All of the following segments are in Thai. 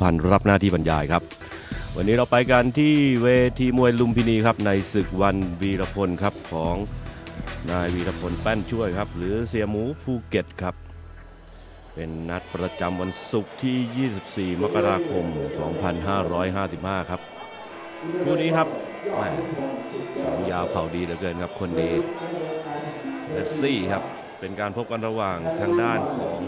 พันธ์รับหน้าที่บรรยายครับ วันนี้เราไปกันที่เวทีมวยลุมพินีครับในศึกวันวีรพลครับของนายวีรพลแป้นช่วยครับ หรือเสียหมูภูเก็ตครับ เป็นนัดประจำวันศุกร์ที่ 24 มกราคม 2555 ครับคู่นี้ครับแหม่สูงยาวเข่าดีเหลือเกินครับคนนี้เมสซี่ครับ เป็นการพบกันระหว่างทางด้านของ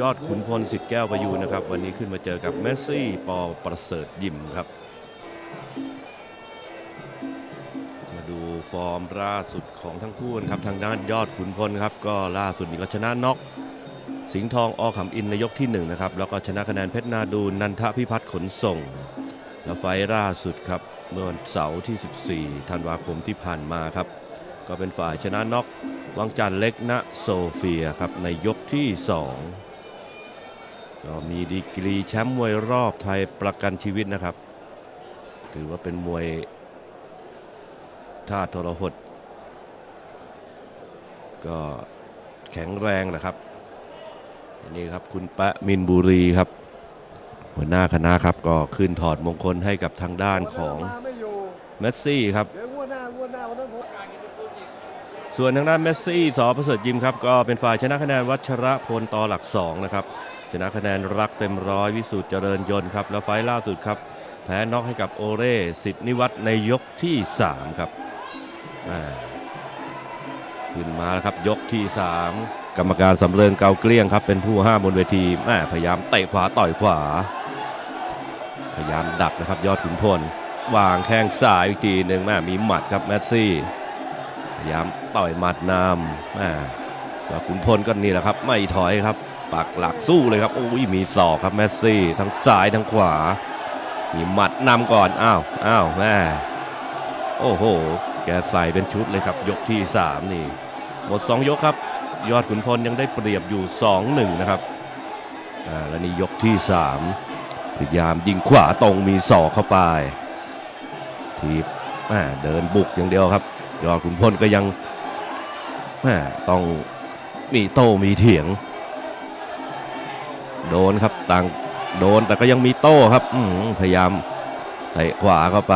ยอดขุนพลสิทธิ์แก้วประยูนนะครับ วันนี้ขึ้นมาเจอกับเมสซี่ปอประเสริฐยิมครับ มาดูฟอร์มล่าสุดของทั้งคู่นะครับทางด้านยอดขุนพลครับ ก็ล่าสุดนี้ก็ชนะน็อกสิงห์ทองอขำอินในยกที่1นะครับแล้วก็ชนะคะแนนเพชรนาดูนันทพิพัฒน์ขนส่ง แล้วไฟล์ล่าสุดครับเมื่อวันเสาร์ที่ 14 ธันวาคมที่ผ่านมาครับ ก็เป็นฝ่ายชนะน็อก วังจันทร์เล็กณโซเฟียครับในยกที่ 2 ก็มีดีกรีแชมป์มวยรอบไทยประกันชีวิตนะครับ ถือว่าเป็นมวยท่าทรหด ก็แข็งแรงนะครับนี่ครับคุณแปะมินบุรีครับ หัวหน้าคณะครับก็ขึ้นถอดมงคลให้กับทางด้านของไม่อยู่เมสซี่ครับ ส่วนทางด้านเมสซี่สอประเสริฐยิมครับก็เป็นฝ่ายชนะคะแนนวัชระพลต่อหลัก2นะครับชนะคะแนนรักเต็มร้อยวิสุทธ์เจริญยนต์ครับแล้วไฟล์ล่าสุดครับแพ้น็อกให้กับโอเร่สิทธินิวัฒน์ในยกที่ 3 ครับขึ้นมาแล้วครับยกที่ 3 กรรมการสำเริงเกาเกลี้ยงครับเป็นผู้ห้ามบนเวทีแม่พยายามเตะขวาต่อยขวา พยายามดักนะครับยอดขุนพลวางแข้งซ้ายอีกทีหนึ่งแม่มีหมัดครับเมสซี่ พยายามต่อยหมัดนำแม่ขุนพลก็นี่แหละครับ ไม่ถอยครับปักหลักสู้เลยครับโอ้ยมีศอกครับแมสซี่ ทั้งซ้ายทั้งขวา มีหมัดนำก่อนอ้าวอ้าวแม่โอ้โห แกใส่เป็นชุดเลยครับ ยกที่ 3 นี่ หมด 2 ยกครับ ยอดขุนพลยังได้เปรียบอยู่ 2-1 นะครับอ่าแล้วนี่ยกที่ 3 พยายามยิงขวาตรงมีศอกเข้าไปทีบแม่เดินบุกอย่างเดียวครับ ยอดขุนพลก็ยังต้องมีโต้มีเถียง โดนครับต่างโดนแต่ก็ยังมีโต้ครับพยายามเตะขวาเข้าไป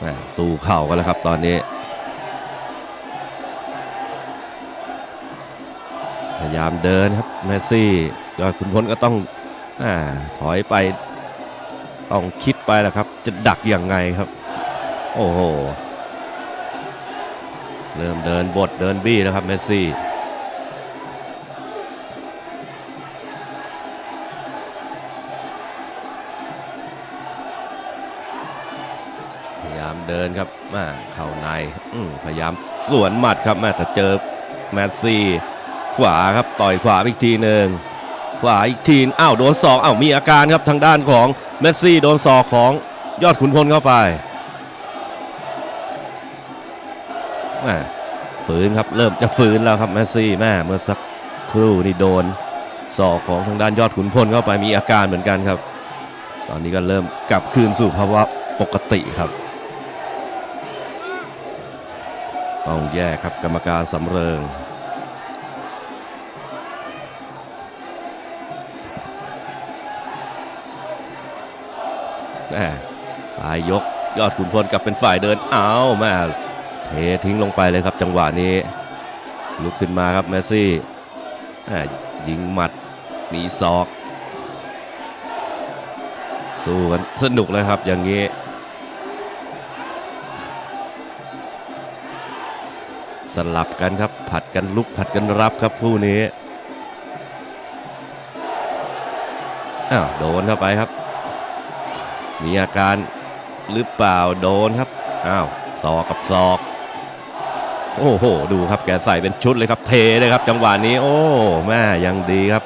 แม่สู้เข่ากันแล้วครับตอนนี้ พยายามเดินครับเมสซี่ยอดขุนพลก็ต้องอถอยไป ต้องคิดไปแหละครับ จะดักอยังไงครับ โอ้โห เริ่มเดินบทเดินบี้แล้วครับเมสซี่พยายามเดินครับมาเข้าในพยายามสวนหมัดครับแม่แต่เจอแมสซี่ขวาครับต่อยขวาอีกทีหนึ่งขวาอีกทีอ้าวโดนศอกอ้าวมีอาการครับทางด้านของเมสซี่โดนศอกของยอดขุนพลเข้าไป ฝืนครับเริ่มจะฝืนแล้วครับเมสซี่แม่เมื่อสักครู่นี่โดนศอกของทางด้านยอดขุนพลเข้าไปมีอาการเหมือนกันครับ ตอนนี้ก็เริ่มกลับคืนสู่ภาวะปกติครับต้องแยกครับกรรมการสำเริงแม่ปลายยกยอดขุนพลกลับเป็นฝ่ายเดินเอาแม่ เททิ้งลงไปเลยครับจังหวะนี้ ลุกขึ้นมาครับเมสซี่ยิงหมัดมีศอก สู้กันสนุกเลยครับอย่างนี้สลับกันครับผัดกันลุกผัดกันรับครับคู่นี้อ้าวโดนเข้าไปครับ มีอาการหรือเปล่าโดนครับอ้าวศอกกับศอก โอ้โห ดูครับแกใส่เป็นชุดเลยครับเทเลยครับ จังหวะนี้ โอ้แม่ยังดีครับ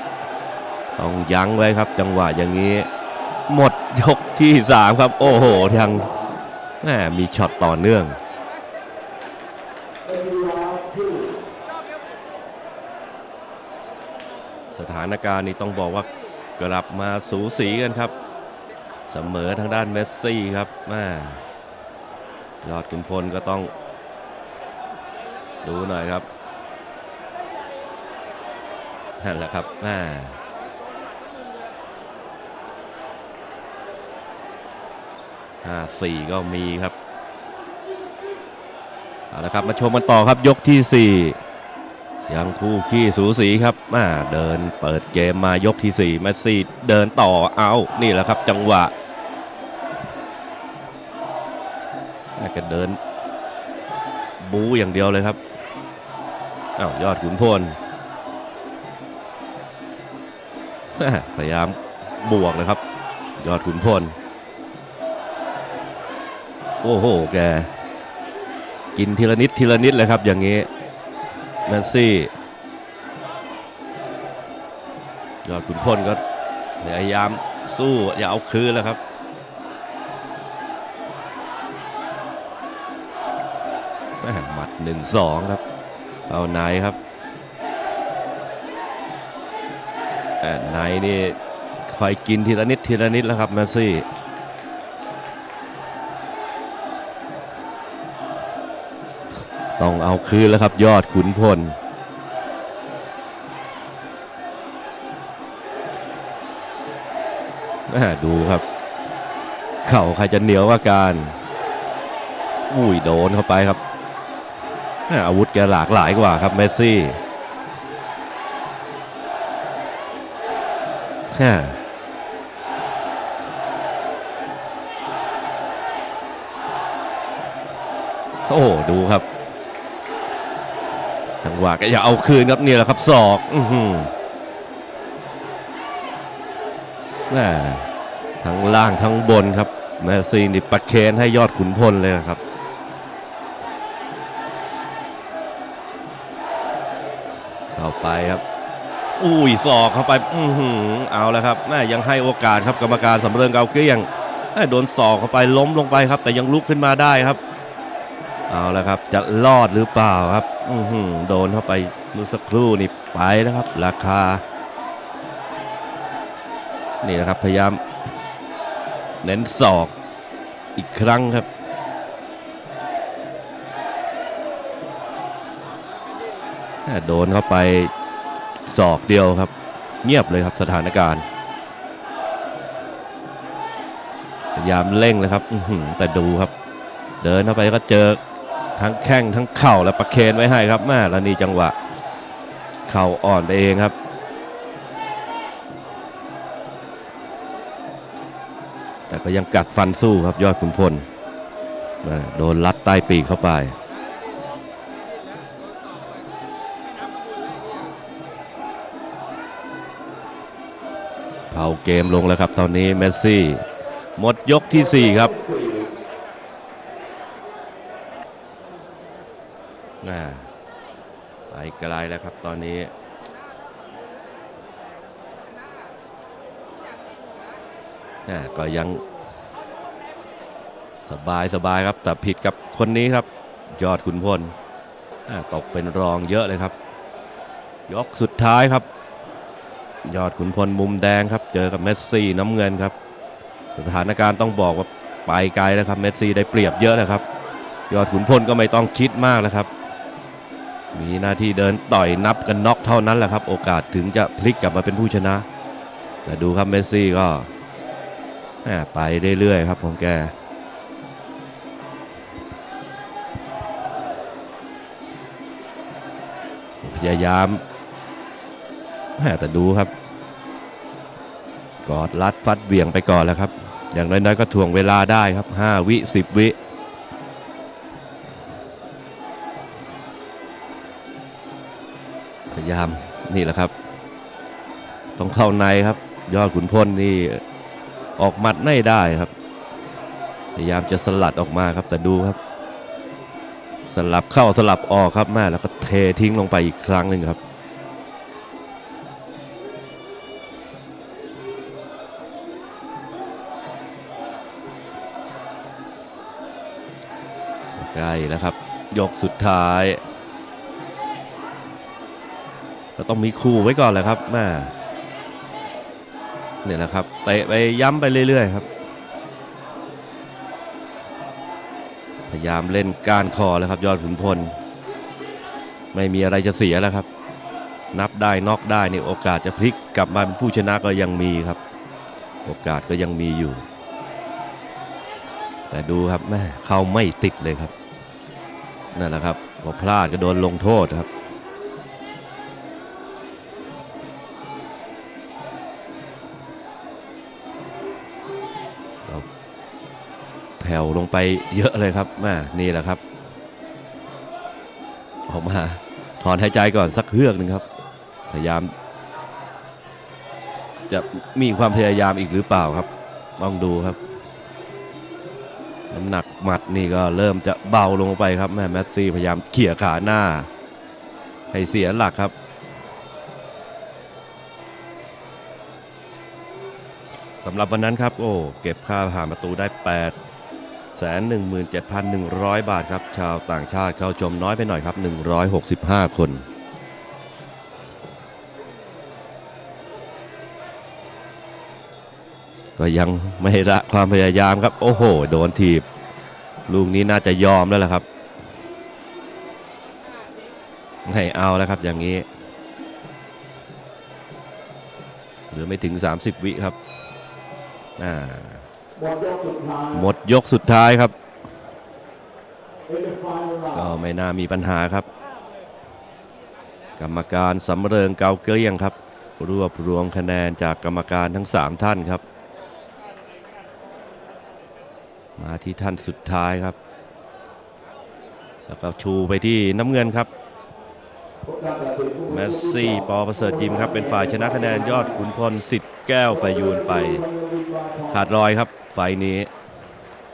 ต้องยั้งไว้ครับ จังหวะอย่างนี้ หมดยกที่3ครับ โอ้โหยังแม่มีช็อตต่อเนื่องสถานการณ์นี้ต้องบอกว่ากลับมาสูสีกันครับ เสมอทางด้านเมสซี่ครับแม่ยอดขุนพลก็ต้อง ดูหน่อยครับนั่นแหละครับอ่าห้าสี่ก็มีครับเอาละครับมาชมกันต่อครับยกที่สี่ยังคู่ขี้สูสีครับมาเดินเปิดเกมมายกที่สี่แมสซี่เดินต่อเอานี่แหละครับจังหวะน่าจะเดินบูอย่างเดียวเลยครับ อ้าวยอดขุนพลพยายามบวกเลยครับ ยอดขุนพล โอ้โห แก กินทีละนิดทีละนิดเลยครับ อย่างนี้แมสซี่ ยอดขุนพลก็พยายามสู้อย่าเอาคืนแล้วครับแม่หมัดหนึ่งสองครับ เข้าในครับแอนนี่คอยกินทีละนิดทีละนิดแล้วครับแมสซี่ต้องเอาคืนแล้วครับยอดขุนพลดูครับ เข่าใครจะเหนียวกว่าการอุ้ยโดนเข้าไปครับ อาวุธแกหลากหลายกว่าครับเมสซี่โอ้โหดูครับจังหวะก็อย่าเอาคืนครับนี่แหละครับศอกอือแม่ทั้งล่างทั้งบนครับแมสซี่นี่ประเคนให้ยอดขุนพลเลยครับ ไปครับ อุ้ยศอกเข้าไปอือหือเอาแล้วครับแม่ยังให้โอกาสครับกรรมการสำเริงเกาเกลี้ยงแม่โดนศอกเข้าไปล้มลงไปครับ แต่ยังลุกขึ้นมาได้ครับ เอาแล้วครับจะรอดหรือเปล่าครับ อือหือโดนเข้าไปเมื่อสักครู่นี่ไปนะครับ ราคา นี่นะครับพยายามเน้นศอกอีกครั้งครับ โดนเข้าไปศอกเดียวครับ เงียบเลยครับสถานการณ์พยายามเร่งเลยครับแต่ดูครับ เดินเข้าไปก็เจอทั้งแข้งทั้งเข่าและประเคนไว้ให้ครับแม่แล้วนี่จังหวะ เข่าอ่อนไปเองครับแต่ก็ยังกัดฟันสู้ครับยอดขุนพลโดนลัดใต้ปีกเข้าไป เผาเกมลงแล้วครับตอนนี้เมสซี่ หมดยกที่ 4 ครับน่าไปไกลแล้วครับตอนนี้น่าก็ยังสบายสบายครับแต่ผิดกับคนนี้ครับ ยอดขุนพลตกเป็นรองเยอะเลยครับ ยกสุดท้ายครับ ยอดขุนพลมุมแดงครับเจอกับเมสซี่น้ำเงินครับ สถานการณ์ต้องบอกว่าไปไกลแล้วครับเมสซี่ได้เปรียบเยอะนะครับ ยอดขุนพลก็ไม่ต้องคิดมากแล้วครับ มีหน้าที่เดินต่อยนับกันน็อกเท่านั้นแหละครับ โอกาสถึงจะพลิกกลับมาเป็นผู้ชนะ แต่ดูครับเมสซี่ก็แหม่ไปเรื่อยๆครับของแกพยายามแหมแต่ดูครับ กอดรัดฟัดเหวี่ยงไปก่อนแล้วครับ อย่างน้อยๆก็ถ่วงเวลาได้ครับ 5 วิ 10 วิพยายามนี่แหละครับ ต้องเข้าในครับ ยอดขุนพลนี่ออกหมัดไม่ได้ครับ พยายามจะสลัดออกมาครับแต่ดูครับ สลับเข้าสลับออกครับแม่แล้วก็เททิ้งลงไปอีกครั้งหนึ่งครับ ใกล้แล้วครับ ยกสุดท้ายก็ต้องมีคู่ไว้ก่อนแหละครับแม่เนี่ยแหละครับเตะไปย้ำไปเรื่อยๆครับ พยายามเล่นก้านคอแล้วครับ ยอดขุนพล ไม่มีอะไรจะเสียแล้วครับ นับได้นอกได้นี่โอกาสจะพลิกกลับมาเป็นผู้ชนะก็ยังมีครับ โอกาสก็ยังมีอยู่ แต่ดูครับแม่เข้าไม่ติดเลยครับ นั่นแหละครับพอพลาดก็โดนลงโทษครับแผ่วลงไปเยอะเลยครับแม่นี่แหละครับ ออกมาถอนหายใจก่อนสักเฮือกหนึ่งครับ พยายาม จะมีความพยายามอีกหรือเปล่าครับ ต้องดูครับ น้ำหนักหมัดนี่ก็เริ่มจะเบาลงไปครับแม่แมสซี่พยายามเขี่ยขาหน้า ให้เสียหลักครับ สำหรับวันนั้นครับโอ้เก็บค่าผ่านประตูได้8แสนหนึ่งหมื่นเจ็ดพันหนึ่งร้อยบาทครับ ชาวต่างชาติเข้าชมน้อยไปหน่อยครับ 165 คน ก็ยังไม่ละความพยายามครับโอ้โห โดนถีบ ลูกนี้น่าจะยอมแล้วล่ะครับให้เอาแล้วครับอย่างนี้เหลือไม่ถึง 30 วิครับอ่าหมดยกสุดท้ายครับ ก็ไม่น่ามีปัญหาครับ กรรมการสำเริงเกาเกลี้ยงครับ รวบรวมคะแนนจากกรรมการทั้ง 3 ท่านครับ มาที่ท่านสุดท้ายครับ แล้วก็ชูไปที่น้ำเงินครับแมสซี่ปอประเสริฐยิมครับ เป็นฝ่ายชนะคะแนนยอดขุนพลสิทธิ์แก้วประยูนไป ขาดรอยครับไฟนี้